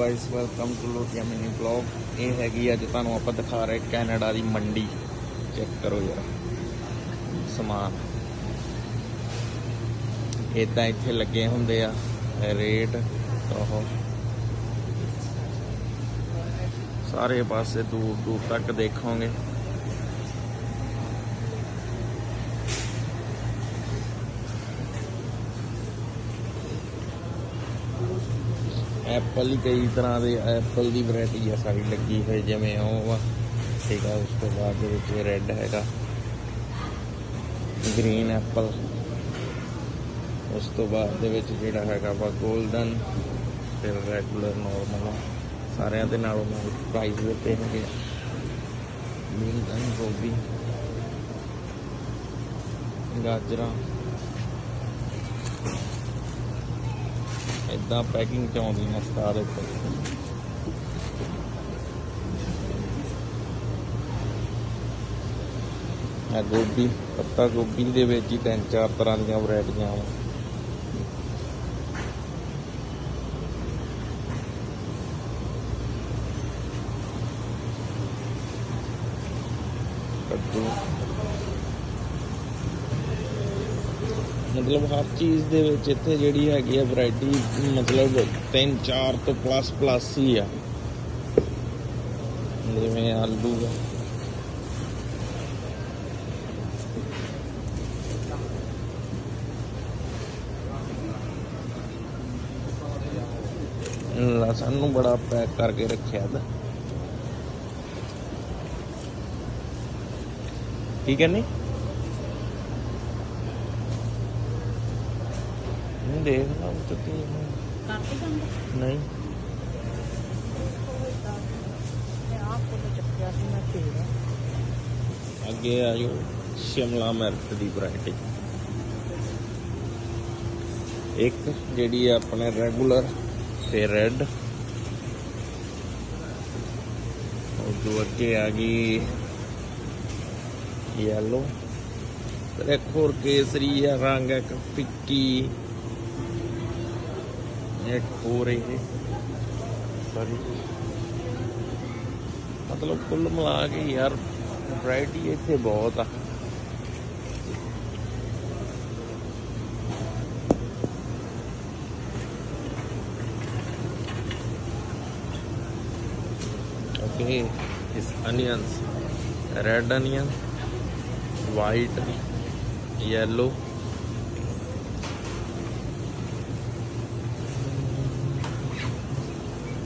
Guys welcome to Lotia mini vlog ਇਹ ਹੈਗੀ ਅੱਜ ਤੁਹਾਨੂੰ ਆਪਾਂ ਦਿਖਾ ਰਹੇ ਕੈਨੇਡਾ ਦੀ ਮੰਡੀ। ਚੈੱਕ ਕਰੋ ਯਾਰ। ਸਮਾਨ। ਇਦਾਂ ਇੱਥੇ ਲੱਗੇ ਹੁੰਦੇ ਆ। ਰੇਟ, ਉਹ। ਸਾਰੇ ਪਾਸੇ ਦੂਰ ਦੂਰ ਤੱਕ ਦੇਖੋਗੇ। ਐਪਲ ਹੀ ਕਈ ਤਰ੍ਹਾਂ ਦੇ ਐਪਲ ਦੀ ਵੈਰਾਈਟੀ ਆ, ਸਾਰੀ ਲੱਗੀ ਹੋਈ, ਜਿਵੇਂ ਉਹ ਵਾ ਠੀਕ ਆ, ਉਸ ਤੋਂ ਬਾਅਦ ਦੇ ਵਿੱਚ ਰੈੱਡ ਹੈਗਾ। ਗ੍ਰੀਨ ਐਪਲ ਉਸ ਤੋਂ ਬਾਅਦ ਦੇ ਵਿੱਚ ਜਿਹੜਾ ਹੈਗਾ ਵਾ 골ਡਨ ਫਿਰ ਰੈਗੂਲਰ ਨਾਰਮਲ ਸਾਰਿਆਂ ਦੇ ਨਾਲੋਂ ਨਾਲ ਪ੍ਰਾਈਸ ਦਿੱਤੇ ਹੈਗੇ ਬੀਨ ਗੋਭੀ। ਗਾਜਰਾਂ। ਇਦਾਂ ਪੈਕਿੰਗ ਚ ਆਉਂਦੀਆਂ ਸਟਾਰ ਆ ਗੋਭੀ, ਪੱਤਾ ਗੋਭੀ ਦੇ ਵਿੱਚ ਹੀ ਤਿੰਨ ਚਾਰ ਤਰ੍ਹਾਂ ਦੀਆਂ ਵੈਰਾਈਟੀਆਂ ਆ ਕੱਦੂ ਮਤਲਬ ਹਰ ਚੀਜ਼ ਦੇ ਵਿੱਚ ਇੱਥੇ ਜਿਹੜੀ ਹੈਗੀ ਆ ਵੈਰਾਈਟੀ ਮਤਲਬ ਤਿੰਨ, ਚਾਰ ਤੋਂ ਪਲੱਸ ਪਲੱਸ ਹੀ ਆ। ਜਿਵੇਂ ਆਲੂ ਆ। ਲਸਣ ਨੂੰ ਬੜਾ ਪੈਕ ਕਰਕੇ ਰੱਖਿਆ ਦਾ ਕੀ ਕਹਿੰਨੀ ਨਹੀਂ ਦੇਖਣਾ ਉਹ ਤੇ ਕੰਮ? ਨਹੀਂ। ਮੈਂ ਆਪ ਕੋਲ ਚੱਕਿਆ ਸੀ ਮੈਂ ਤੇਰਾ ਅੱਗੇ ਆਇਓ ਸ਼ਿਮਲਾ ਮਿਰਚ ਦੀ ਵੈਰਾਈਟੀ ਇੱਕ ਜਿਹੜੀ ਆਪਣੇ ਰੈਗੂਲਰ ਤੇ ਰੈੱਡ ਉਹ ਦੋ ਅੱਗੇ ਆ ਗਈ ਯੈਲੋ ਫਿਰ ਇੱਕ ਹੋਰ ਕੇਸਰੀ ਆ ਰੰਗ ਇੱਕ ਫਿੱਕੀ। ਇੱਕ ਹੋਰ ਇਹ ਸੌਰੀ ਮਤਲਬ ਕੁੱਲ ਮਿਲਾ ਕੇ ਯਾਰ ਵੈਰਾਈਟੀ ਇੱਥੇ ਬਹੁਤ ਆ okay is onions red onion white yellow